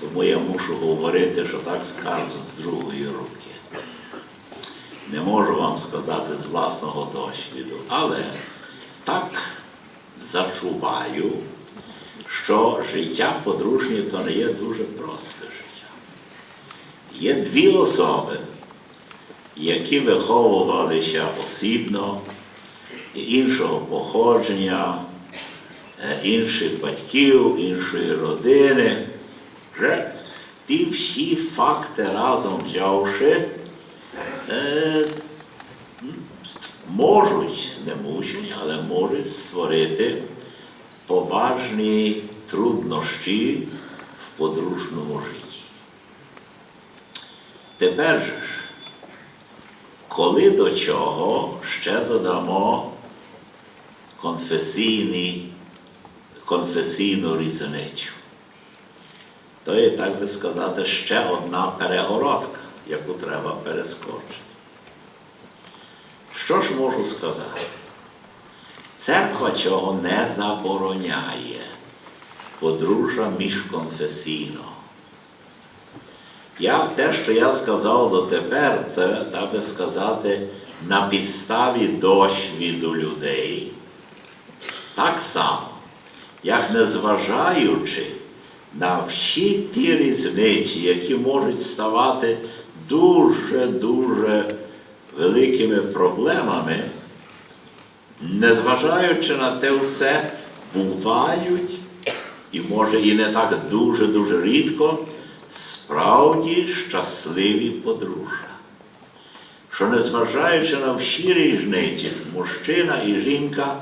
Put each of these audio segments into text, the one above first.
Тому я мушу говорити, що так скажу з другої руки. Не можу вам сказати з власного досвіду, але так зачуваю, що життя подружнє то не є дуже просте життя. Є дві особи, які виховувалися осібно, іншого походження, е, інших батьків, іншої родини. Вже ті всі факти разом взявши, е, можуть, не мусять, але можуть створити поважні труднощі в подружньому житті. Тепер же ж, коли до чого ще додамо конфесійну різницю, то є, так би сказати, ще одна перегородка, яку треба перескочити. Що ж можу сказати? Церква цього не забороняє подружжя міжконфесійного. Я те, що я сказав дотепер, це, так би сказати, на підставі досвіду людей. Так само, як незважаючи на всі ті різниці, які можуть ставати дуже-дуже великими проблемами, незважаючи на те все, бувають, і може і не так дуже-дуже рідко, справді щасливі подружжя. Що незважаючи на всі різниці, мужчина і жінка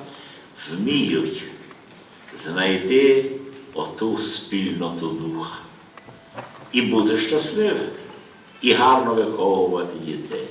вміють знайти оту спільноту духа і бути щасливим, і гарно виховувати дітей.